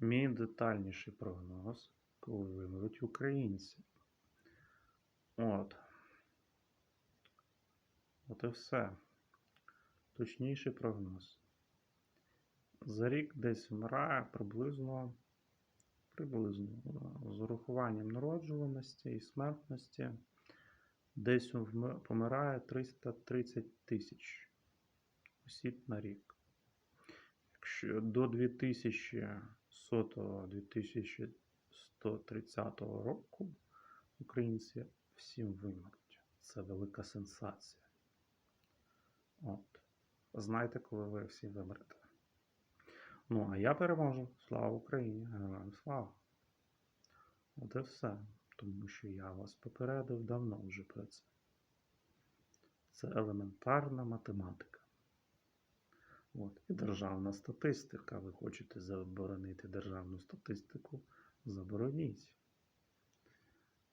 Мій детальніший прогноз, коли вимруть українці. От. От і все. Точніший прогноз. За рік десь вмирає приблизно, приблизно е, з урахуванням народжуваності і смертності. Десь помирає 330 тисяч осіб на рік. Якщо до 2100-2130 року українці всім вимруть. Це велика сенсація. От. Знайте, коли ви всі вимрете. Ну, а я переможу. Слава Україні! Героям слава! От і все. Тому що я вас попередив давно вже про це. Це елементарна математика. От. І державна статистика. Ви хочете заборонити державну статистику? Забороніть.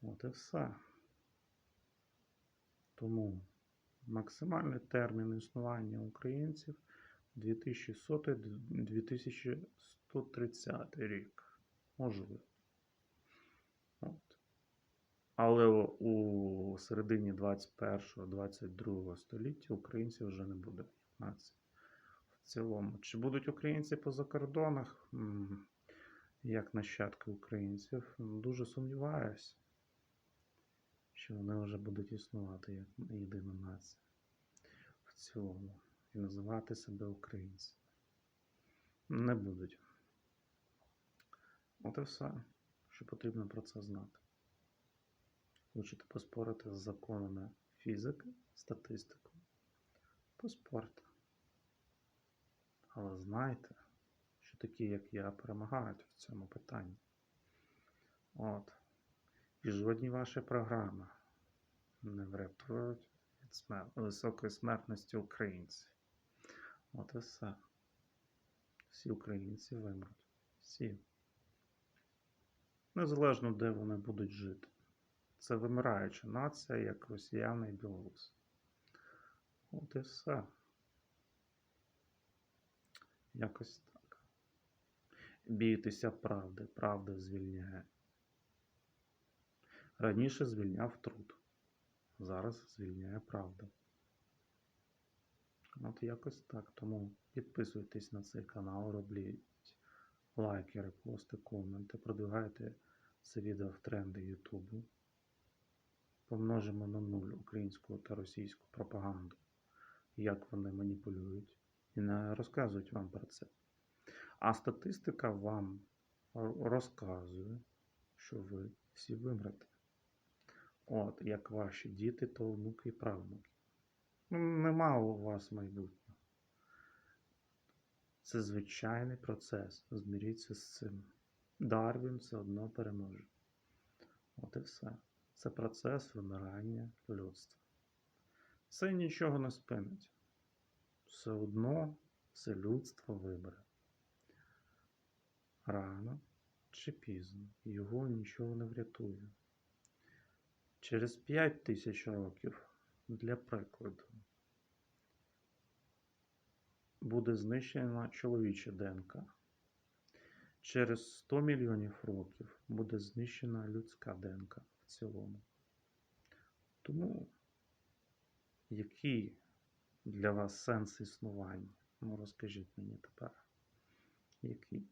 От і все. Тому максимальний термін існування українців 2100-2130 рік. Можливо. От. Але у середині 21-22 століття українців вже не буде нації. В цілому. Чи будуть українці по закордонах, як нащадки українців? Дуже сумніваюся, що вони вже будуть існувати як єдина нація в цілому і називати себе українцями. Не будуть. От і все, що потрібно про це знати. Хочете поспорити з законами фізики, статистику? Поспорте. Але знайте, що такі, як я, перемагають в цьому питанні. От. І жодні ваші програми не врятують від смер... високої смертності українців. От і все. Всі українці вимруть. Всі. Незалежно, де вони будуть жити. Це вимираюча нація, як росіяни і білоруси. От і все. Якось так. Бійтеся правди, правда звільняє. Раніше звільняв труд, зараз звільняє правда. От якось так. Тому підписуйтесь на цей канал, робліть лайки, репости, коменти, продвигайте це відео в тренди Ютубу. Помножимо на нуль українську та російську пропаганду, як вони маніпулюють, і не розказують вам про це. А статистика вам розказує, що ви всі вимрете. От, як ваші діти, то внуки і правнуки. Ну, Нема у вас майбутнього. Це звичайний процес. Зміріться з цим. Дарвін все одно переможе. От і все. Це процес вимирання людства. Це нічого не спинить. Все одно це людство вибере. Рано чи пізно його нічого не врятує. Через 5 тисяч років, для прикладу, буде знищена чоловіча ДНК. Через 100 мільйонів років буде знищена людська ДНК в цілому. Тому який для вас сенс існування? Ну, розкажіть мені тепер. Який?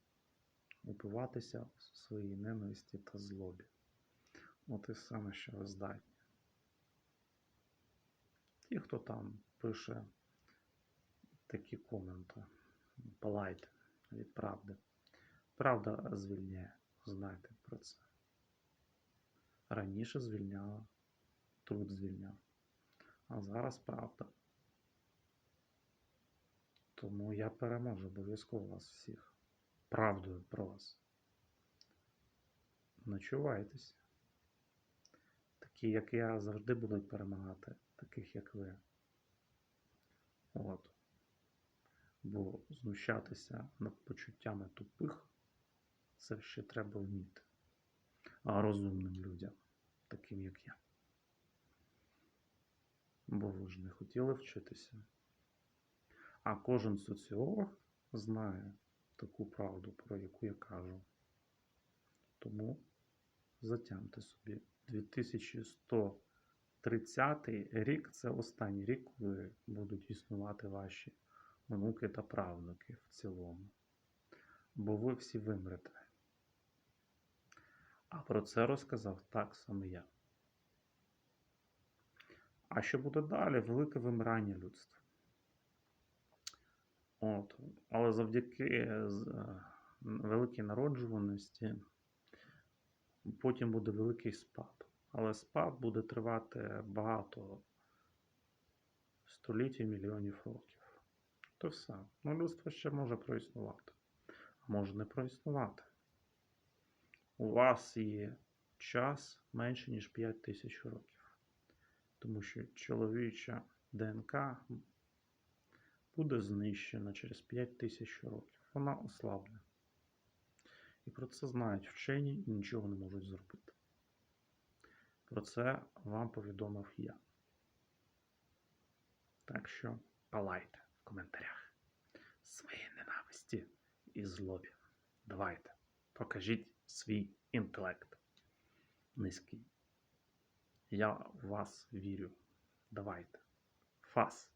Упиватися в своїй ненависті та злобі. От і саме, що ви здатні. Ті, хто там пише такі коменти, палайте від правди. Правда звільняє, знайте про це. Раніше звільняла, труд звільняв, а зараз правда. Тому я переможу обов'язково вас всіх. Правдою про вас. Начувайтеся. Такі, як я, завжди будуть перемагати, таких, як ви. От. Бо знущатися над почуттями тупих це ще треба вміти. А розумним людям, таким як я. Бо ви ж не хотіли вчитися. А кожен соціолог знає таку правду, про яку я кажу. Тому затямте собі. 2130 рік це останній рік, коли будуть існувати ваші онуки та правнуки в цілому. Бо ви всі вимрете. А про це розказав так само я. А що буде далі? Велике вимирання людства. От. Але завдяки е, великій народжуваності потім буде великий спад. Але спад буде тривати багато століть і мільйонів років. То все. Ну, людство ще може проіснувати, а може не проіснувати. У вас є час менше, ніж 5 тисяч років. Тому що чоловіча ДНК буде знищена через 5 тисяч років. Вона ослабне. І про це знають вчені і нічого не можуть зробити. Про це вам повідомив я. Так що палайте в коментарях свої ненависті і злобі. Давайте, покажіть свій інтелект низький. Я в вас вірю. Давайте. Фас.